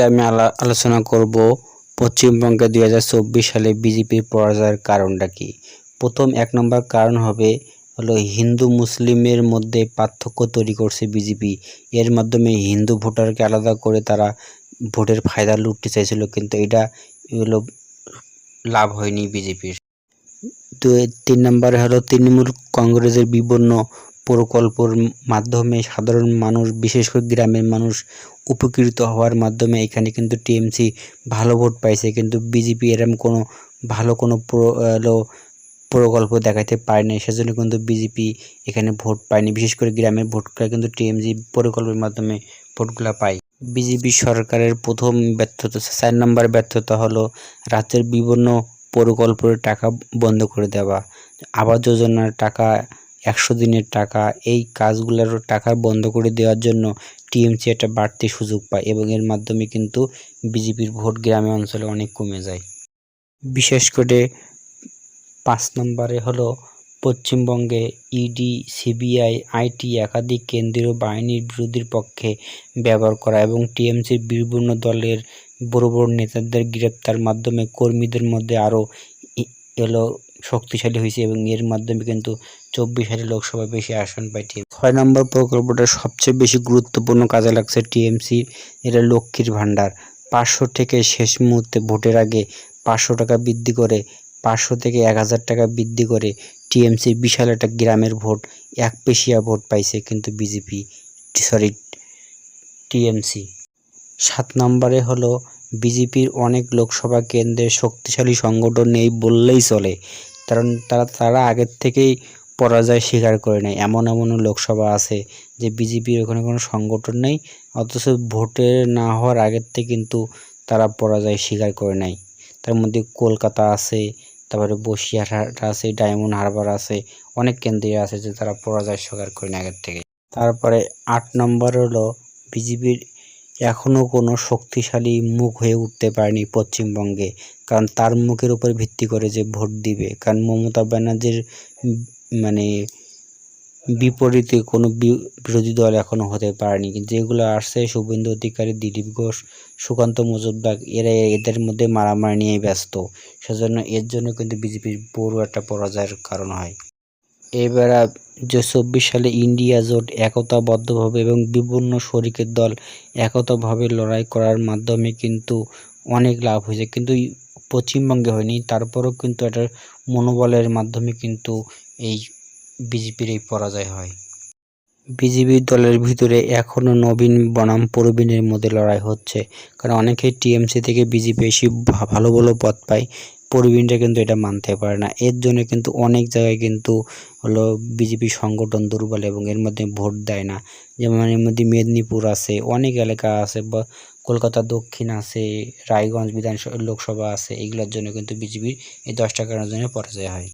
আমি আলা- আলোচনা করব পশ্চিমবঙ্গে দুই হাজার চব্বিশ সালে বিজেপির পরাজয়ের কারণটা কি? প্রথম এক নম্বর কারণ হবে হলো হিন্দু মুসলিমের মধ্যে পার্থক্য তৈরি করছে বিজেপি এর মাধ্যমে হিন্দু ভোটারকে আলাদা করে তারা ভোটের ফায়দা লুটতে চাইছিল, কিন্তু এটা হলো লাভ হয়নি বিজেপির দুই, তিন নম্বরে হলো তৃণমূল কংগ্রেসের বিভিন্ন প্রকল্পর মাধ্যমে সাধারণ মানুষ, বিশেষ করে গ্রামের মানুষ উপকৃত হওয়ার মাধ্যমে এখানে কিন্তু টিএমসি ভালো ভোট পাইছে। কিন্তু বিজেপি এরম কোনো ভালো কোনো প্রকল্প দেখাতে পারেনি সেজন্য কিন্তু বিজেপি এখানে ভোট পায়নি। বিশেষ করে গ্রামের ভোটগুলো কিন্তু টিএমসি প্রকল্পের মাধ্যমে ভোটগুলো পায়। বিজেপি সরকারের প্রথম ব্যর্থতা, চার নম্বর ব্যর্থতা হলো রাজ্যের বিভিন্ন প্রকল্পের টাকা বন্ধ করে দেওয়া। আবাস যোজনার টাকা একশো দিনের টাকা। এই কাজগুলোর টাকা বন্ধ করে দেওয়ার জন্য টিএমসি একটা বাড়তি সুযোগ পায় এবং এর মাধ্যমে কিন্তু বিজেপির ভোট গ্রামে অঞ্চলে অনেক কমে যায়। বিশেষ করে পাঁচ নম্বরে হলো পশ্চিমবঙ্গে ইডি, সিবিআই, আইটি একাধিক কেন্দ্রীয় বাহিনীর বিরোধীর পক্ষে ব্যবহার করা এবং টিএমসির বিভিন্ন দলের বড় বড় নেতাদের গ্রেপ্তার মাধ্যমে কর্মীদের মধ্যে আরও এলো শক্তিশালী হয়েছে এবং এর মাধ্যমে কিন্তু চব্বিশ সালে লোকসভা বেশি আসন পায় ছয় নম্বর প্রকল্পটা সবচেয়ে বেশি গুরুত্বপূর্ণ কাজে লাগছে টিএমসি, এটা লক্ষ্মীর ভাণ্ডার। পাঁচশো থেকে শেষ মুহূর্তে ভোটের আগে পাঁচশো টাকা বৃদ্ধি করে, পাঁচশো থেকে এক হাজার টাকা বৃদ্ধি করে টিএমসি বিশাল একটা গ্রামের ভোট, এক পেশিয়া ভোট পাইছে কিন্তু বিজেপি, সরি, টিএমসি। সাত নম্বরে হলো, বিজেপির অনেক লোকসভা কেন্দ্রে শক্তিশালী সংগঠন নেই বললেই চলে। কারণ তারা তারা আগের থেকেই পরাজয় স্বীকার করে নেয়। এমন এমনও লোকসভা আছে যে বিজেপির ওখানে কোনো সংগঠন নেই, অথচ ভোটে না হওয়ার আগের থেকে কিন্তু তারা পরাজয় স্বীকার করে নেয়। তার মধ্যে কলকাতা আছে, তারপরে বসিরহাট আছে, ডায়মন্ড হারবার আছে, অনেক কেন্দ্রে আছে যে তারা পরাজয় স্বীকার করে নেয় আগের থেকে তারপরে আট নম্বর হলো বিজেপির এখনও কোনো শক্তিশালী মুখ হয়ে উঠতে পারেনি পশ্চিমবঙ্গে। কারণ তার মুখের উপর ভিত্তি করে যে ভোট দিবে। কারণ মমতা ব্যানার্জির মানে বিপরীতে কোনো বিরোধী দল এখনও হতে পারেনি। যেগুলো আসছে শুভেন্দু অধিকারী, দিলীপ ঘোষ, সুকান্ত মজুমদার, এরা এদের মধ্যে মারামারি নিয়ে ব্যস্ত। সেজন্য এর জন্য কিন্তু বিজেপির বড় একটা পরাজয়ের কারণ হয়। এবার যে চব্বিশ সালে ইন্ডিয়া জোট একতাবদ্ধভাবে এবং বিভিন্ন শরিকের দল একতাভাবে লড়াই করার মাধ্যমে কিন্তু অনেক লাভ হয়েছে। কিন্তু পশ্চিমবঙ্গে হয়নি, তারপরেও কিন্তু এটার মনোবলের মাধ্যমে কিন্তু এই বিজেপির এই পরাজয় হয়। বিজেপি দলের ভিতরে এখনও নবীন বনাম প্রবীণের মধ্যে লড়াই হচ্ছে। কারণ অনেকেই টিএমসি থেকে বিজেপি এসে ভালো ভালো পদ পায়। প্রবীণরা কিন্তু এটা মানতে পারে না। এর জন্য কিন্তু অনেক জায়গায় কিন্তু হলো বিজেপি সংগঠন দুর্বল এবং এর মধ্যে ভোট দেয় না। যেমন এর মধ্যে মেদিনীপুর আছে, অনেক এলাকা আছে, বা কলকাতা দক্ষিণ আছে, রায়গঞ্জ বিধানসভা, লোকসভা আছে, এগুলোর জন্য কিন্তু বিজেপির এই দশটা কারণের জন্য পরাজয় হয়।